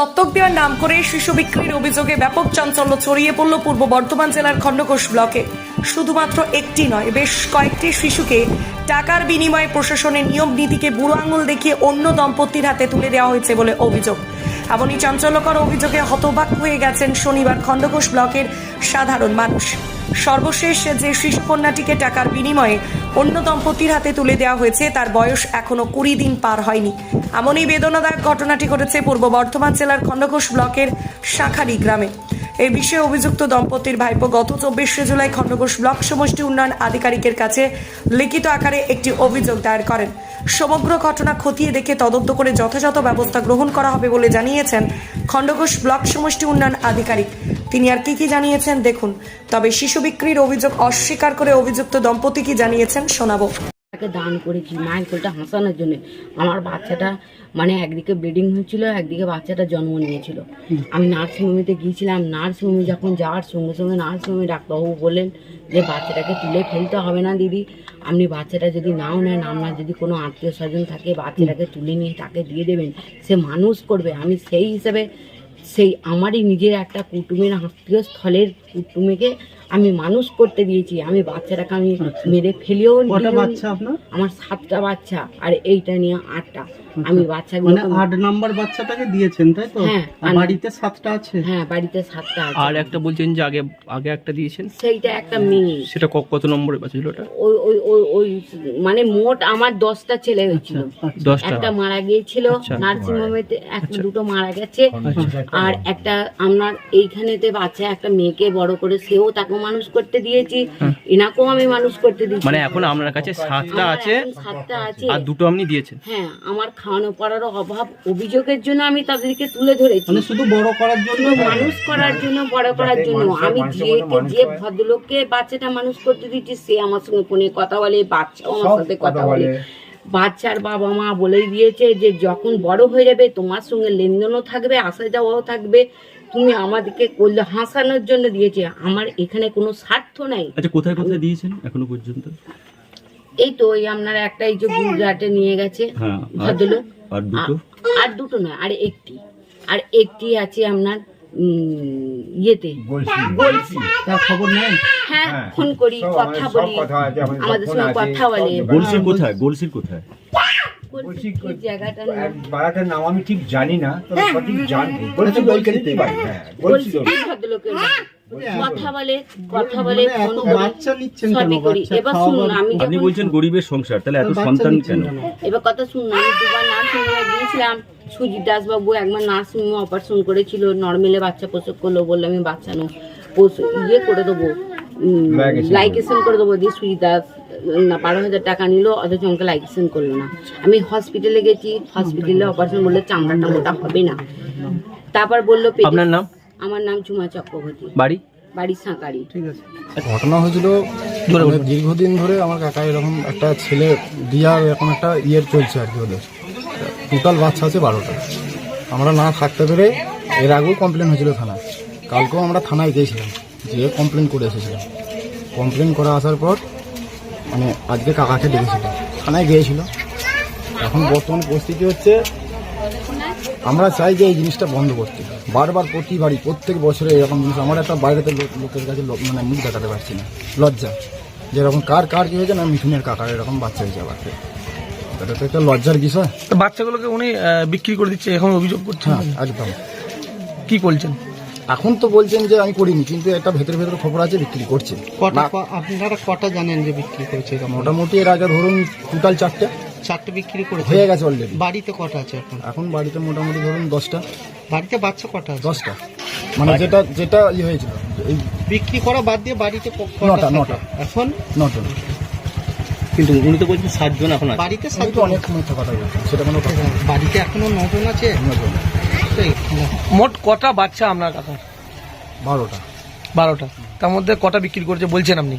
দত্তক দেওয়ার নাম করে শিশু বিক্রির অভিযোগে ব্যাপক চাঞ্চল্য ছড়িয়ে পড়ল পূর্ব বর্ধমান জেলার খণ্ডঘোষ ব্লকে। শুধুমাত্র একটি নয়, বেশ কয়েকটি শিশুকে টাকার বিনিময়ে প্রশাসনের নিয়ম নীতিকে বুড়ো আঙুল দেখিয়ে অন্য দম্পতির হাতে তুলে দেওয়া হয়েছে বলে অভিযোগ। এমনই চাঞ্চল্যকর অভিযোগে হতবাক হয়ে গেছেন শনিবার খণ্ডঘোষ ব্লকের সাধারণ মানুষ। সর্বশেষ যে শিশুকন্যাটিকে টাকার বিনিময়ে অন্য দম্পতির হাতে তুলে দেওয়া হয়েছে, তার বয়স এখনও কুড়ি দিন পার হয়নি। এমনই বেদনাদায়ক ঘটনাটি ঘটেছে পূর্ব বর্ধমান জেলার খণ্ডঘোষ ব্লকের শাখারি গ্রামে। এই বিষয়ে অভিযুক্ত দম্পতির ভাইপো গত চব্বিশে জুলাই খণ্ডঘোষ ব্লক সমষ্টি উন্নয়ন আধিকারিকের কাছে লিখিত আকারে একটি অভিযোগ দায়ের করেন। সমগ্র ঘটনা খতিয়ে দেখে তদন্ত করে যথাযথ ব্যবস্থা গ্রহণ করা হবে বলে জানিয়েছেন খণ্ডঘোষ ব্লক সমষ্টি উন্নয়ন আধিকারিক। তিনি আর কি কি জানিয়েছেন দেখুন। তবে শিশু বিক্রির অভিযোগ অস্বীকার করে অভিযুক্ত দম্পতি কি জানিয়েছেন শোনাবো। তাকে দান করেছি, মায়ের কোলটা হাসানোর জন্য। আমার বাচ্চাটা মানে একদিকে ব্লিডিং হয়েছিল, একদিকে বাচ্চাটা জন্ম নিয়েছিল। আমি নার্সিংহোমিতে গিয়েছিলাম, নার্সিংহোমে যখন যাওয়ার সঙ্গে সঙ্গে নার্সিংহোমে ডাক্তারবাবু বললেন যে, বাচ্চাটাকে তুলে ফেলতে হবে না দিদি। আপনি বাচ্চাটা যদি নাও নেন, আপনার যদি কোনো আত্মীয় স্বজন থাকে, বাচ্চাটাকে তুলে নিয়ে তাকে দিয়ে দেবেন, সে মানুষ করবে। আমি সেই হিসেবে সেই আমারই নিজের একটা কুটুমের আত্মীয় কুটুমেকে আমি মানুষ করতে দিয়েছি। আমি বাচ্চাটাকে আমি মেরে ফেলেও বাচ্চা আপনার? আমার সাতটা বাচ্চা আর এইটা নিয়ে আটটা। আমি বাচ্চাগুলো মানে আট নাম্বার বাচ্চাটাকে দিয়েছেন তাই তো? হ্যাঁ, বাড়িতে সাতটা আছে? হ্যাঁ বাড়িতে সাতটা আছে। আর একটা বলছেন যে আগে আগে একটা দিয়েছেন? সেইটা একটা মেয়ে। সেটা কত নম্বরে বাচ্চা ছিল ওটা? ওই ওই ওই ওই মানে মোট আমার দশটা ছেলে হয়েছিল। একটা মারা গিয়েছিল আচ্ছা। নার্সিংহোমেতে একটা দুটো মারা গেছে। আর একটা আপনার এইখানেতে বাচ্চা একটা মেয়েকে বড় করে সেও তাকে মানুষ করতে দিয়েছি এনাকেও আমি মানুষ করতে দিয়েছি। মানে এখন আপনার কাছে সাতটা আছে সাতটা আছে। আর দুটো আপনি দিয়েছেন। হ্যাঁ আমার খাওয়ানো পড়ারও অভাব অভিযোগের জন্য আমি তাদেরকে তুলে ধরেছি। মানে শুধু বড় করার জন্য মানুষ করার জন্য বড় করার জন্য। আমি যে যে ভদ্রলোককে বাচ্চাটা মানুষ করতে দিচ্ছি সে আমার সঙ্গে ফোনে কথা বলে বাচ্চাও আমার সাথে কথা বলে। বাচ্চার বাবা মা বলেই দিয়েছে যে যখন বড় হয়ে যাবে তোমার সঙ্গে লেনদেনও থাকবে আসা যাওয়াও থাকবে। তুমি আমাদেরকে করলে হাসানোর জন্য দিয়েছে আমার এখানে কোনো স্বার্থ নাই। আচ্ছা কোথায় কোথায় দিয়েছেন এখনও পর্যন্ত? এই তো ওই আপনার একটা এই যে গুজরাটে নিয়ে গেছে হ্যাঁ আর- ভদ্রলোক। আর দুটো? আর দুটো নয় আর একটি। আর একটি আছে আপনার উম, ইয়েতে। বলছি। তার খবর নেই হ্যাঁ ফোন করি কথা বলি। আমাদের সঙ্গে কথা বলে। গোলসির কোথায়? গোলসির কোথায়? বলছি কি নাম আমি ঠিক জানি না তবে সঠিক জানি বলছি ওইখানেই বাড়ি হ্যাঁ বলছি বলছি ভদ্রলোকের কথা বলে কথা বলে ফোন এত করি বাচ্চা নিচ্ছেন কেন? সবই করি এবার শুনুন আমি আপনি বলছেন গরিবের সংসার তাহলে এত সন্তান কেন? এবার কথা শুনুন আমি দুবার নার্সিংহোমে গিয়েছিলাম। সুজিত দাসবাবু একবার নার্সিংহোমে অপারেশন করেছিল নর্মেলে বাচ্চা প্রসব করল বলল আমি বাচ্চা নো ইয়ে করে দেবো লাইকেশন করে দেবো দিয়ে সুজিত দাস না বারো হাজার টাকা নিল অথচ আমাকে লাইকেশন করল না। আমি হসপিটালে গেছি হসপিটালে অপারেশন বললে চামড়াটা মোটা হবে না। তারপর বলল আপনার নাম? আমার নাম ঝুমা চক্রবর্তী। বাড়ি? বাড়ি সাঁকারি। ঠিক আছে। ঘটনা হয়েছিল দীর্ঘদিন ধরে আমার কাকা এরকম একটা ছেলে দিয়ার এরকম একটা ইয়ের চলছে আর কি ওদের। টোটাল বাচ্চা আছে বারোটা। আমরা না থাকতে পেরে এর আগেও কমপ্লেন হয়েছিল থানায়। কালকেও আমরা থানায় গিয়েছিলাম গিয়ে কমপ্লেন করে এসেছিলাম। কমপ্লেন করে আসার পর মানে আজকে কাকাকে ডেকেছিল থানায় গিয়েছিল। এখন বর্তমান পরিস্থিতি হচ্ছে আমরা চাই যে এই জিনিসটা বন্ধ করতে। বারবার প্রতি বাড়ি প্রত্যেক বছরে এরকম জিনিস। আমার একটা বাইরেতে লোক- লোকের কাছে লোক- মানে মুখ দেখাতে পারছি না। লজ্জা। যেরকম কার কার কি হয়েছে না মিঠুনের কাকার এরকম বাচ্চা হয়েছে আবার। এটা তো একটা লজ্জার বিষয়। তো বাচ্চাগুলোকে উনি বিক্রি করে দিচ্ছে এখন অভিযোগ করছেন। হ্যাঁ একদম। কি বলছেন? এখন তো বলছেন যে আমি করিনি কিন্তু একটা ভেতরে ভেতরে খবর আছে বিক্রি করছে। কটা আপনারা কটা জানেন যে বিক্রি করেছে? মোটামুটি এর আগে ধরুন টোটাল চারটে। চারটে বিক্রি করে হয়ে গেছে অলরেডি বাড়িতে কটা আছে এখন? এখন বাড়িতে মোটামুটি ধরুন দশটা। বাড়িতে বাচ্চা কটা দশটা। মানে যেটা যেটা ইয়ে হয়েছিল এই বিক্রি করা বাদ দিয়ে বাড়িতে নটা? নটা। এখন? নটা। কিন্তু উনি তো বলছেন সাতজন এখন বাড়িতে সাতজন? অনেক মিথ্যা কথা বলছি সেটা কোনো কথা বাড়িতে এখনও নজন আছে? নজন। মোট কটা বাচ্চা আপনার কাকা বারোটা। বারোটা। তার মধ্যে কটা বিক্রি করেছে বলছেন আপনি?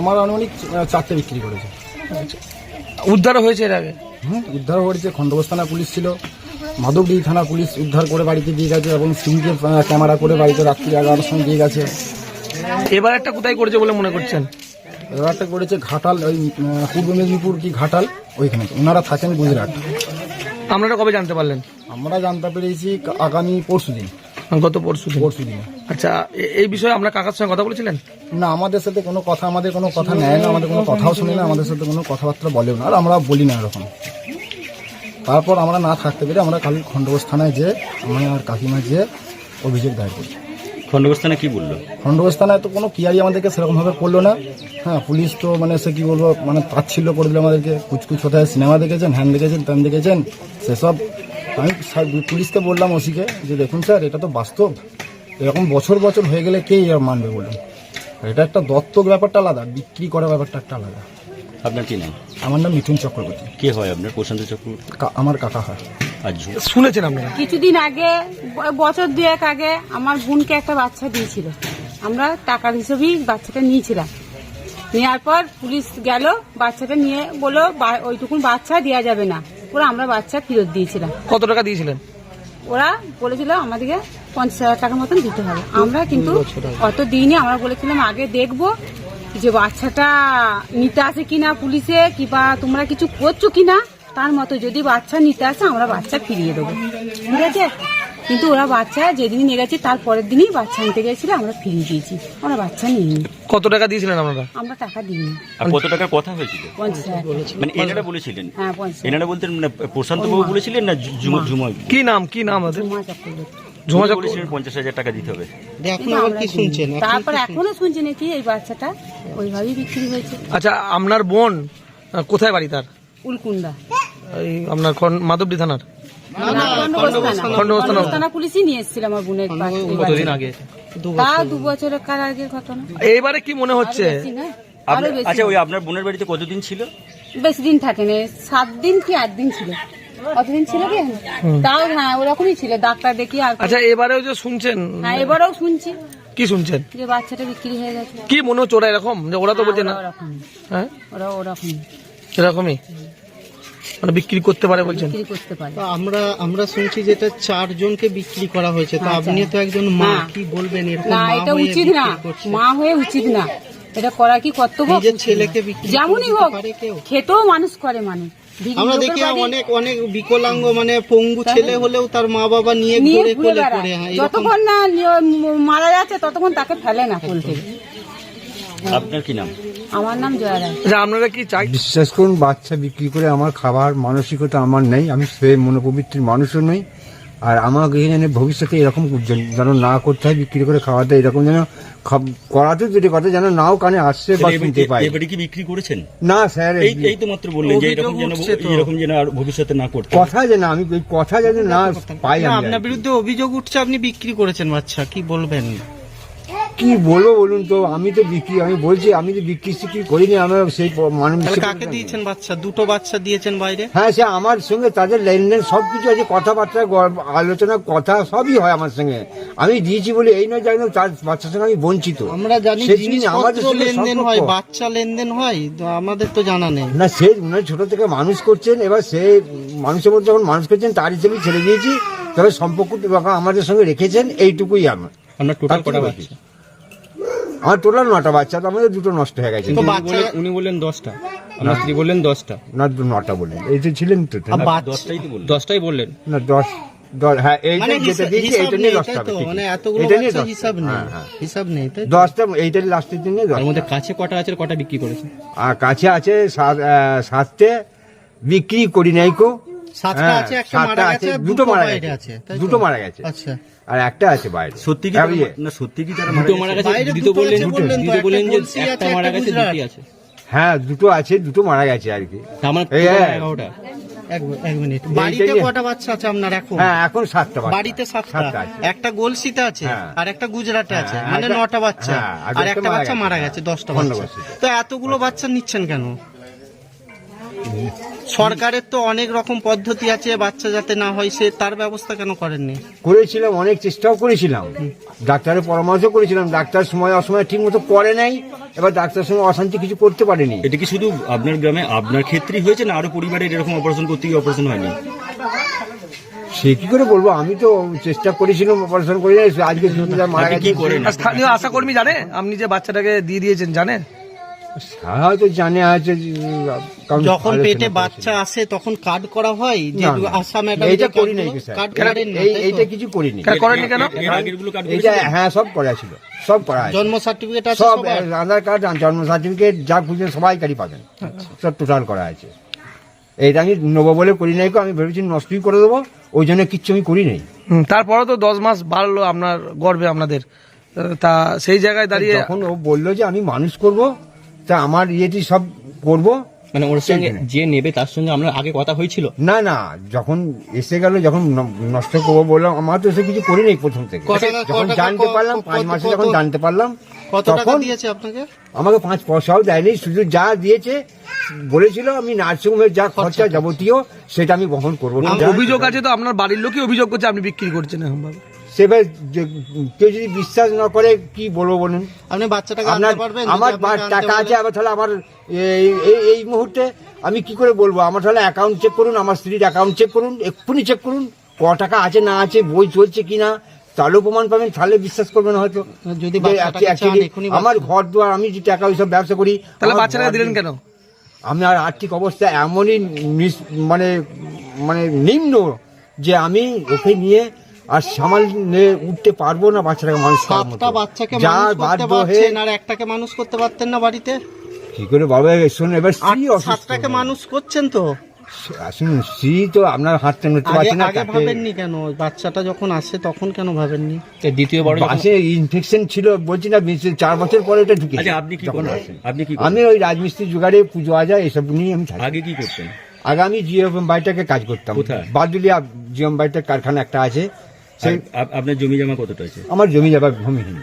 আমার আনুমানিক চারটে বিক্রি করেছে। উদ্ধার হয়েছে এর আগে? হুম উদ্ধার করেছে খণ্ডঘোষ থানা পুলিশ ছিল। মাধবডিহি থানা পুলিশ উদ্ধার করে বাড়িতে দিয়ে গেছে এবং সিমকে ক্যামেরা করে বাড়িতে রাত্রি এগারোটার সময় দিয়ে গেছে। এবার একটা কোথায় করেছে বলে মনে করছেন? এবারটা করেছে ঘাটাল ওই পূর্ব মেদিনীপুর কি ঘাটাল? ওইখানে। ওনারা থাকেন গুজরাট। আপনারা কবে জানতে পারলেন? আমরা জানতে পেরেছি আগামী পরশু দিন গত পরশু পরশু দিনে। আচ্ছা এ- এই বিষয়ে আপনার কাকার সঙ্গে কথা বলেছিলেন? না আমাদের সাথে কোনো কথা আমাদের কোনো কথা নেয় না আমাদের কোনো কথাও শুনে না আমাদের সাথে কোনো কথাবার্তা বলেও না আর আমরা বলি না এরকম। তারপর আমরা না থাকতে পেরে আমরা খালি খণ্ডঘোষ থানায় যেয়ে আমি আর কাকিমা যেয়ে অভিযোগ দায়ের করি। খণ্ডবস্থানে কি বলল? খণ্ডঘোষ থানায় তো কোনো কিয়ারি আমাদেরকে সেরকমভাবে করল না। হ্যাঁ পুলিশ তো মানে সে কি বলব মানে তাচ্ছিল্য করে দিল আমাদেরকে। কুচকুচ কোথায় সিনেমা দেখেছেন হ্যান দেখেছেন ত্যান দেখেছেন সেসব। আমি স্যার- পুলিশকে বললাম ওসিকে যে দেখুন স্যার এটা তো বাস্তব। এরকম বছর বছর হয়ে গেলে কে এর মানবে বলুন? এটা একটা দত্তক ব্যাপারটা আলাদা বিক্রি করার ব্যাপারটা একটা আলাদা। আপনার কি নাম? আমার নাম মিঠুন চক্রবর্তী। কে হয় আপনার? প্রশান্ত চক্রবর্তী? কা- আমার কাকা হয়। শুনেছেন আপনারা? কিছুদিন আগে বছর দুয়েক আগে আমার বোনকে একটা বাচ্চা দিয়েছিল। আমরা টাকার হিসেবেই বাচ্চাটা নিয়েছিলাম। নেওয়ার পর পুলিশ গেল বাচ্চাটা নিয়ে বলল বা- ওইটুকুন বাচ্চা দেওয়া যাবে না। ওরা আমরা বাচ্চা ফেরত দিয়েছিলাম। কত টাকা দিয়েছিলেন? ওরা বলেছিল আমাদেরকে পঞ্চাশ হাজার টাকার মতন দিতে হবে। আমরা কিন্তু অত দিইনি আমরা বলেছিলাম আগে দেখব যে বাচ্চাটা নিতে আসে কিনা পুলিশে কিংবা তোমরা কিছু করছ কিনা তার মতো যদি বাচ্চা নিতে আসে আমরা বাচ্চা ফিরিয়ে দেবো। ঠিক আছে? কিন্তু ওরা বাচ্চা যেদিন নিয়ে গেছে তার পরের দিনই বাচ্চা আনতে গেছিল আমরা ফিরিয়ে দিয়েছি। আমরা বাচ্চা নিইনি। কত টাকা দিয়েছিলেন আপনারা? আমরা টাকা দিইনি। আর কত টাকার কথা হয়েছিল? পঞ্চাশ হাজার মানে এনারা বলেছিলেন। হ্যাঁ পঞ্চাশ এনারা বলতেন মানে প্রশান্ত বাবু বলেছিলেন না ঝুমা ঝুমা কি নাম কি নাম ওদের ঝুমা চক্রবর্তী। ঝুমা চক্র বলেছিলেন পঞ্চাশ হাজার টাকা দিতে হবে। এখন আবার কি শুনছেন তারপর এখনও শুনছি নাকি এই বাচ্চাটা? ওইভাবেই বিক্রি হয়েছে। আচ্ছা আপনার বোন আহ, কোথায় বাড়ি তার? উলকুন্ডা। এই আপনার খন- মাধবদী থানার? খণ্ডঘোষ থানা। থানা পুলিশই নিয়ে এসেছিল আমার বোনের কতদিন আগে? তা দু বছরের কার আগের ঘটনা? এইবারে কি মনে হচ্ছে? না আচ্ছা ওই আপনার বোনের বাড়িতে কতদিন ছিল? বেশি দিন থাকে না সাত দিন কি আট দিন ছিল। কতদিন ছিল কি? তাও হ্যাঁ ওরকমই ছিল ডাক্তার দেখি আর আচ্ছা এবারেও যে শুনছেন? হ্যাঁ এবারেও শুনছি। কি শুনছেন? যে বাচ্চাটা বিক্রি হয়ে গেছে। কি মনে হচ্ছে ওরা এরকম? যে ওরা তো বলছে না। ওরকম হ্যাঁ? ওরা ওরকম এরকমই? মানে বিক্রি করতে পারে বলছেন? বিক্রি করতে পারে। আমরা আমরা শুনছি যে এটা চারজনকে বিক্রি করা হয়েছে। তো আপনি তো একজন মা কি বলবেন এরকম না এটা উচিত না। মা হয়ে উচিত না। এটা করা কি কর্তব্য? নিজের ছেলেকে যেমনই হোক? খেতেও মানুষ করে মানুষ আমরা দেখি অনেক অনেক বিকলাঙ্গ মানে পঙ্গু ছেলে হলেও তার মা বাবা নিয়ে নিয়ে ঘুরে ঘুরে করে হ্যাঁ যতক্ষণ না মারা যাচ্ছে ততক্ষণ তাকে ফেলে না কোল থেকে। আপনার কি নাম? আমার নাম জয়া রায়। আচ্ছা আপনারা কি চাই? বিশ্বাস করুন বাচ্চা বিক্রি করে আমার খাবার মানসিকতা আমার নেই আমি সে মনোপবিত্রের মানুষও নই। আর আমাকে যেন ভবিষ্যতে এরকম যেন না করতে হয় বিক্রি করে খাওয়াতে এরকম যেন করাতে দুটি কথা যেন নাও কানে আসছে বা শুনতে পাই এবারে কি বিক্রি করেছেন? না স্যার এই এই তো মাত্র বললেন যে এরকম যেন এরকম যেন আর ভবিষ্যতে না করতে কথা যেন আমি কথা যেন না পাই আপনার বিরুদ্ধে অভিযোগ উঠছে আপনি বিক্রি করেছেন বাচ্চা কি বলবেন? কি বলব বলুন তো? আমি তো বিক্রি আমি বলছি আমি তো বিক্রি সিক্রি করিনি আমার সেই মানুষ কাকে দিয়েছেন বাচ্চা? দুটো বাচ্চা দিয়েছেন বাইরে? হ্যাঁ সে আমার সঙ্গে তাদের লেনদেন সব কিছু আছে কথাবার্তা আলোচনা কথা সবই হয় আমার সঙ্গে। আমি দিয়েছি বলে এই নয় জানি তার বাচ্চার সঙ্গে আমি বঞ্চিত। আমরা জানি জিনিস আমাদের লেনদেন হয় বাচ্চা লেনদেন হয় তো আমাদের তো জানা নেই। না সে উনি ছোট থেকে মানুষ করছেন এবার সে মানুষের মধ্যে যখন মানুষ করছেন তার হিসেবে ছেড়ে দিয়েছি তবে সম্পর্ক আমাদের সঙ্গে রেখেছেন এইটুকুই আমার। আপনার টোটাল কটা বাচ্চা? আমার টোটাল নটা বাচ্চা তো আমাদের দুটো নষ্ট হয়ে গেছে। তো উনি বাচ্চা বললেন- উনি বললেন দশটা। আমার স্ত্রী বললেন দশটা। না নটা বললেন। এই তো ছিলেন তো দশটাই তো বললেন। দশটাই বললেন। না দশ হ্যাঁ হ্যাঁ, হ্যাঁ। কাছে কটা আছে আর কটা বিক্রি করেছে? কাছে আছে সাতটে বিক্রি করি নাই কো। সাতটা হ্যাঁ, আছে সাতটা আছে, দুটো মারা গেছে। দুটো মারা গেছে। আচ্ছা। আর একটা আছে বাইরে সত্যি কি। না সত্যি কি তারা দুটো মারা গেছে? দুটো বললেন আছে বললেন যে একটা মারা গেছে। দুটি আছে হ্যাঁ দুটো আছে দুটো মারা গেছে আর কি মানে এই, টোটাল। এক এক মিনিট বাড়িতে কটা বাচ্চা আছে আপনার এখন হ্যাঁ এখন সাতটা বাচ্চা। বাড়িতে সাতটা আছে একটা গোলসিতে আছে হ্যাঁ। আর একটা গুজরাটে আছে হ্যাঁ, মানে একটা- নটা বাচ্চা হ্যাঁ, আর একটা বাচ্চা মারা গেছে দশটা বাচ্চা তো এতগুলো বাচ্চা নিচ্ছেন কেন সরকারের তো অনেক রকম পদ্ধতি আছে বাচ্চা যাতে না হয় সে তার ব্যবস্থা কেন করেননি? করেছিলাম অনেক চেষ্টাও করেছিলাম। ডাক্তারের পরামর্শ করেছিলাম ডাক্তার সময় অসময় ঠিক মতো করে নাই এবার ডাক্তার সঙ্গে অশান্তি কিছু করতে পারেনি। এটা কি শুধু আপনার গ্রামে আপনার ক্ষেত্রেই হয়েছে না আরও পরিবারের এরকম অপারেশন করতে গিয়ে অপারেশন হয়নি? সে কি করে বলব আমি তো চেষ্টা করেছিলাম অপারেশন করে আজকে মারা গেছে কি করেন? আর স্থানীয় আশাকর্মী জানে? আপনি যে বাচ্চাটাকে দিয়ে দিয়েছেন জানে স্যার হয়তো জানে আছে কারণ যখন আলোচনা পেটে। বাচ্চা আসে তখন কার্ড করা হয় যে না, না, আশা ম্যাডাম এইটা করি নাই স্যার। কার্ড এটা- করেন না, এই- তাই তো? এইটা কিছু করিনি কেন করেননি কেন? এর আগের কার্ড এইটা হ্যাঁ সব করা ছিল। সব করা আছে। জন্ম সার্টিফিকেট আছে সব সবার? আধার কার্ড জন্ম সার্টিফিকেট যা খুঁজে সবাইকারই পাবেন। সব টোটাল করা আছে। এইটা আমি নেব বলে করি নাই আমি ভেবেছি নষ্টই করে দেবো ওই জন্য কিচ্ছু আমি করি নাই। হুম, তারপরেও তো দশ মাস বাড়লো আপনার গর্বে আপনাদের। আহ, তা সেই জায়গায় দাঁড়িয়ে যখন ও বলল যে আমি মানুষ করব তা আমার ইয়েটি সব করব। মানে ওর সঙ্গে যে নেবে তার সঙ্গে আপনার আগে কথা হয়েছিল? না না যখন এসে গেল যখন নষ্ট করব বললাম আমার তো সে কিছু করি নাই প্রথম থেকে। যখন জানতে পারলাম পাঁচ মাসে যখন জানতে পারলাম কত টাকা তখন দিয়েছে আপনাকে? আমাকে পাঁচ পয়সাও দেয়নি শুধু যা দিয়েছে বলেছিল আমি নার্সিংহোমের যা খরচা যাবতীয় সেটা আমি বহন করব না। অভিযোগ আছে তো আপনার বাড়ির লোকই অভিযোগ করছে আপনি বিক্রি করছেন এখন ভাবে সেবার কেউ যদি বিশ্বাস না করে কি বলব বলুন? আপনি বাচ্চাটাকে আপনার আনতে পারবেন আমার টাকা আছে আবার তাহলে আমার এই- এই এই মুহূর্তে আমি কি করে বলব? আমার তাহলে অ্যাকাউন্ট চেক করুন আমার স্ত্রীর অ্যাকাউন্ট চেক করুন এক্ষুনি চেক করুন ক টাকা আছে না আছে বই চলছে কিনা তাহলেও প্রমাণ পাবেন তাহলে বিশ্বাস করবেন হয়তো। যদি আমার ঘর দুয়ার আমি যে টাকা ওইসব ব্যবসা করি তাহলে বাচ্চাটাকে দিলেন কেন? আমি আর আর্থিক অবস্থা এমনই মানে মানে নিম্ন যে আমি ওকে নিয়ে আর সামাল নিয়ে উঠতে পারব না বাচ্চাটাকে মানুষ সাতটা বাচ্চাকে যা মানুষ করতে হয়ে পারছেন আর একটাকে মানুষ করতে পারতেন না বাড়িতে? কি করে বাবা শুনুন এবার স্ত্রী সাতটাকে মানুষ করছেন তো? আসুন স্ত্রী তো আপনার হাতটা নিতে পারছে না আগে ভাবেননি কেন? বাচ্চাটা যখন আসে তখন কেন ভাবেননি? তো দ্বিতীয় বড় বাসে ইনফেকশন ছিল বলছি না বেশি চার বছর পরে এটা ঢুকে আচ্ছা আপনি কি করেন আপনি কি আমি ওই রাজমিস্ত্রি জোগাড়ে পুজো আজা এসব নিয়ে আমি থাকি। আগে কি করতেন? আগামী জিএম বাড়িটাকে কাজ করতাম? বাদুলিয়া জিএম বাড়িটার কারখানা একটা আছে। আপনার জমি জমা কতটা আছে আমার জমি জমা ভূমিহীন।